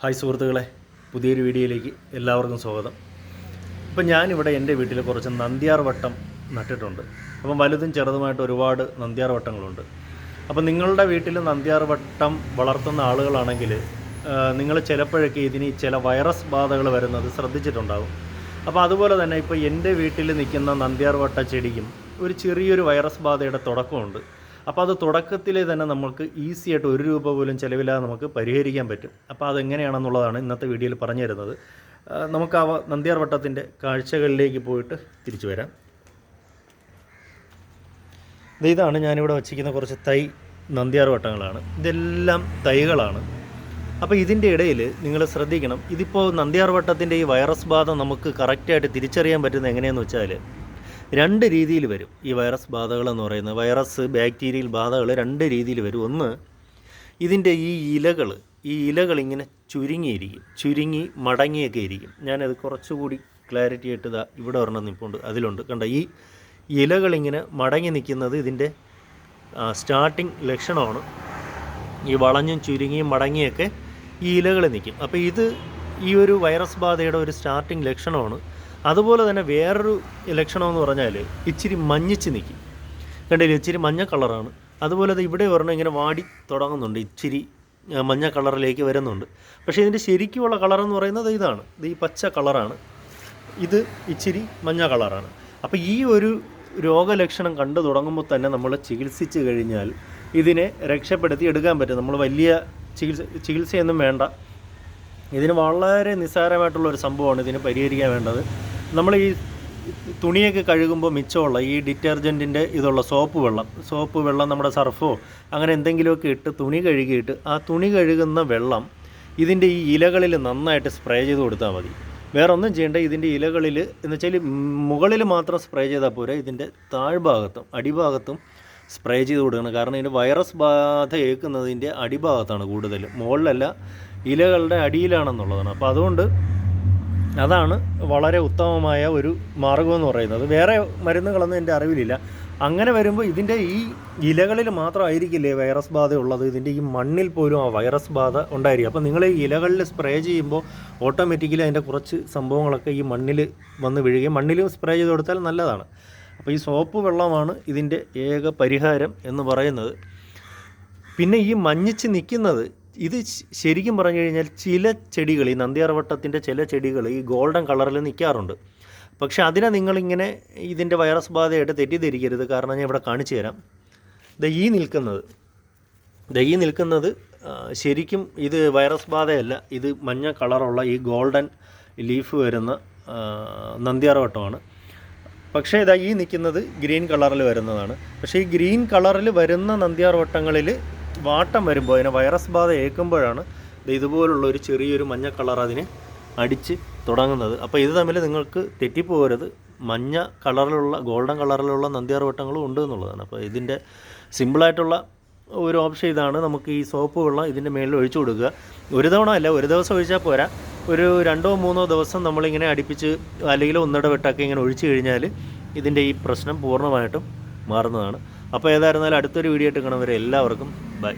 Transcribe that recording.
Hi സുഹൃത്തുക്കളെ പുതിയൊരു വീഡിയോയിലേക്ക് എല്ലാവർക്കും സ്വാഗതം. ഇപ്പം ഞാനിവിടെ എന്റെ വീട്ടിൽ കുറച്ച് നന്ദ്യാർ വട്ടം നട്ടിട്ടുണ്ട്. അപ്പം വലുതും ചെറുതുമായിട്ട് ഒരുപാട് നന്ദ്യാർ വട്ടങ്ങളുണ്ട്. അപ്പം നിങ്ങളുടെ വീട്ടിൽ നന്ദ്യാർ വട്ടം വളർത്തുന്ന ആളുകളാണെങ്കിൽ നിങ്ങൾ ചിലപ്പോഴൊക്കെ ഇതിന് ചില വൈറസ് ബാധകൾ വരുന്നത് ശ്രദ്ധിച്ചിട്ടുണ്ടാകും അപ്പോൾ അതുപോലെ തന്നെ ഇപ്പോൾ എന്റെ വീട്ടിൽ നിൽക്കുന്ന നന്ദ്യാർ വട്ട ചെടിക്കും ഒരു ചെറിയൊരു വൈറസ് ബാധയുടെ തുടക്കമുണ്ട്. അപ്പോൾ അത് തുടക്കത്തിലെ തന്നെ നമുക്ക് ഈസി ആയിട്ട് ഒരു രൂപ പോലും ചിലവില്ലാതെ നമുക്ക് പരിഹരിക്കാൻ പറ്റും. അപ്പോൾ അതെങ്ങനെയാണെന്നുള്ളതാണ് ഇന്നത്തെ വീഡിയോയിൽ പറഞ്ഞു തരുന്നത്. നമുക്ക് ആ നന്ദിയാർ വട്ടത്തിന്റെ കാഴ്ചകളിലേക്ക് പോയിട്ട് തിരിച്ചു വരാം. ഇതാണ് ഞാനിവിടെ വച്ചിരിക്കുന്ന കുറച്ച് തൈ നന്ദിയാർ വട്ടങ്ങളാണ്. ഇതെല്ലാം തൈകളാണ്. അപ്പോൾ ഇതിന്റെ ഇടയിൽ നിങ്ങൾ ശ്രദ്ധിക്കണം ഇതിപ്പോൾ നന്ദിയാർ വട്ടത്തിന്റെ ഈ വൈറസ് ബാധ നമുക്ക് കറക്റ്റായിട്ട് തിരിച്ചറിയാൻ പറ്റുന്നത് എങ്ങനെയെന്ന് വെച്ചാൽ രണ്ട് രീതിയിൽ വരും. ഈ വൈറസ് ബാധകൾ എന്ന് പറയുന്നത് വൈറസ് ബാക്ടീരിയൽ ബാധകൾ രണ്ട് രീതിയിൽ വരും. ഒന്ന് ഇതിന്റെ ഈ ഇലകൾ ഈ ഇലകൾ ഇങ്ങനെ ചുരുങ്ങിയിരിക്കും. ചുരുങ്ങി മടങ്ങിയൊക്കെ ഇരിക്കും. ഞാനത് കുറച്ചുകൂടി ക്ലാരിറ്റി ആയിട്ട് ഇതാ ഇവിടെ ഒരെണ്ണം നിൽപ്പുണ്ട് അതിലുണ്ട്. കണ്ട? ഈ ഇലകളിങ്ങനെ മടങ്ങി നിൽക്കുന്നത് ഇതിന്റെ സ്റ്റാർട്ടിങ് ലക്ഷണമാണ്. ഈ വളഞ്ഞും ചുരുങ്ങിയും മടങ്ങിയൊക്കെ ഈ ഇലകൾ നിൽക്കും. അപ്പോൾ ഇത് ഈ ഒരു വൈറസ് ബാധയുടെ ഒരു സ്റ്റാർട്ടിങ് ലക്ഷണമാണ്. അതുപോലെ തന്നെ വേറൊരു ലക്ഷണമെന്ന് പറഞ്ഞാൽ ഇച്ചിരി മഞ്ഞിച്ച് നിൽക്കും കണ്ടില്ല? ഇച്ചിരി മഞ്ഞ കളറാണ്. അതുപോലെ അത് ഇവിടെ ഒരെണ്ണം ഇങ്ങനെ വാടി തുടങ്ങുന്നുണ്ട്. ഇച്ചിരി മഞ്ഞ കളറിലേക്ക് വരുന്നുണ്ട്. പക്ഷേ ഇതിന്റെ ശരിക്കുമുള്ള കളർ എന്ന് പറയുന്നത് ഇതാണ്. ഇത് ഈ പച്ച കളറാണ്. ഇത് ഇച്ചിരി മഞ്ഞ കളറാണ്. അപ്പോൾ ഈ ഒരു രോഗലക്ഷണം കണ്ടു തുടങ്ങുമ്പോൾ തന്നെ നമ്മൾ ചികിത്സിച്ച് കഴിഞ്ഞാൽ ഇതിനെ രക്ഷപ്പെടുത്തി എടുക്കാൻ പറ്റും. നമ്മൾ വലിയ ചികിത്സ ചികിത്സയൊന്നും വേണ്ട. ഇതിന് വളരെ നിസ്സാരമായിട്ടുള്ള ഒരു സംഭവമാണ് ഇതിനെ പരിഹരിക്കാൻ വേണ്ടത്. നമ്മൾ ഈ തുണിയൊക്കെ കഴുകുമ്പോൾ മിച്ചമുള്ള ഈ ഡിറ്റർജന്റിന്റെ ഇതുള്ള സോപ്പ് വെള്ളം സോപ്പ് വെള്ളം നമ്മുടെ സർഫോ അങ്ങനെ എന്തെങ്കിലുമൊക്കെ ഇട്ട് തുണി കഴുകിയിട്ട് ആ തുണി കഴുകുന്ന വെള്ളം ഇതിന്റെ ഈ ഇലകളിൽ നന്നായിട്ട് സ്പ്രേ ചെയ്ത് കൊടുത്താൽ മതി. വേറെ ഒന്നും ചെയ്യേണ്ട ഇതിന്റെ ഇലകളിൽ എന്ന് വെച്ചാൽ മുകളിൽ മാത്രം സ്പ്രേ ചെയ്താൽ പോരാ ഇതിന്റെ താഴ്ഭാഗത്തും അടിഭാഗത്തും സ്പ്രേ ചെയ്ത് കൊടുക്കണം. കാരണം ഇതിന്റെ വൈറസ് ബാധ ഏൽക്കുന്നതിന്റെ അടിഭാഗത്താണ് കൂടുതൽ മുകളിലല്ല ഇലകളുടെ അടിയിലാണെന്നുള്ളതാണ്. അപ്പോൾ അതുകൊണ്ട് അതാണ് വളരെ ഉത്തമമായ ഒരു മാർഗം എന്ന് പറയുന്നത്. വേറെ മരുന്നുകളൊന്നും എന്റെ അറിവിലില്ല. അങ്ങനെ വരുമ്പോൾ ഇതിന്റെ ഈ ഇലകളിൽ മാത്രമായിരിക്കില്ലേ വൈറസ് ബാധ ഉള്ളത്? ഇതിന്റെ ഈ മണ്ണിൽ പോലും ആ വൈറസ് ബാധ ഉണ്ടായിരിക്കും. അപ്പോൾ നിങ്ങൾ ഈ ഇലകളിൽ സ്പ്രേ ചെയ്യുമ്പോൾ ഓട്ടോമാറ്റിക്കലി അതിന്റെ കുറച്ച് സംഭവങ്ങളൊക്കെ ഈ മണ്ണിൽ വന്ന് വീഴുകയും മണ്ണിലും സ്പ്രേ ചെയ്ത് കൊടുത്താൽ നല്ലതാണ്. അപ്പോൾ ഈ സോപ്പ് വെള്ളമാണ് ഇതിന്റെ ഏക പരിഹാരം എന്ന് പറയുന്നത്. പിന്നെ ഈ മഞ്ഞിച്ച് നിൽക്കുന്നത് ഇത് ശരിക്കും പറഞ്ഞു കഴിഞ്ഞാൽ ചില ചെടികൾ ഈ നന്ദിയാർവട്ടത്തിന്റെ ചില ചെടികൾ ഈ ഗോൾഡൻ കളറിൽ നിൽക്കാറുണ്ട്. പക്ഷെ അതിനെ നിങ്ങളിങ്ങനെ ഇതിന്റെ വൈറസ് ബാധയായിട്ട് തെറ്റിദ്ധരിക്കരുത്. കാരണം ഞാൻ ഇവിടെ കാണിച്ചു തരാം. ദ ഈ നിൽക്കുന്നത്. ദ ഈ നിൽക്കുന്നത് ശരിക്കും ഇത് വൈറസ് ബാധയല്ല. ഇത് മഞ്ഞ കളറുള്ള ഈ ഗോൾഡൻ ലീഫ് വരുന്ന നന്ദിയാർവട്ടമാണ് പക്ഷേ ഇതാ ഈ നിൽക്കുന്നത് ഗ്രീൻ കളറിൽ വരുന്നതാണ്. പക്ഷേ ഈ ഗ്രീൻ കളറിൽ വരുന്ന നന്ദ്യാർവട്ടങ്ങളിൽ വാട്ടം വരുമ്പോൾ അതിനെ വൈറസ് ബാധ ഏൽക്കുമ്പോഴാണ് ഇതുപോലുള്ള ഒരു ചെറിയൊരു മഞ്ഞ കളർ അതിന് അടിച്ച് തുടങ്ങുന്നത്. അപ്പോൾ ഇത് തമ്മിൽ നിങ്ങൾക്ക് തെറ്റിപ്പോകരുത്. മഞ്ഞ കളറിലുള്ള ഗോൾഡൻ കളറിലുള്ള നന്ദ്യാർവട്ടങ്ങളും ഉണ്ട് എന്നുള്ളതാണ്. അപ്പോൾ ഇതിന്റെ സിമ്പിളായിട്ടുള്ള ഒരു ഓപ്ഷൻ ഇതാണ്. നമുക്ക് ഈ സോപ്പ് വെള്ളം ഇതിന്റെ മേളിൽ ഒഴിച്ചു കൊടുക്കുക. ഒരു തവണ അല്ല ഒരു ദിവസം ഒഴിച്ചാൽ പോരാ. ഒരു രണ്ടോ മൂന്നോ ദിവസം നമ്മളിങ്ങനെ അടുപ്പിച്ച് അല്ലെങ്കിൽ ഒന്നിടവിട്ടൊക്കെ ഇങ്ങനെ ഒഴിച്ചു കഴിഞ്ഞാൽ ഇതിന്റെ ഈ പ്രശ്നം പൂർണമായിട്ടും മാറുന്നതാണ്. അപ്പോൾ ഏതായിരുന്നാലും അടുത്തൊരു വീഡിയോ ആയിട്ട് കാണുന്നവരെ എല്ലാവർക്കും ബൈ.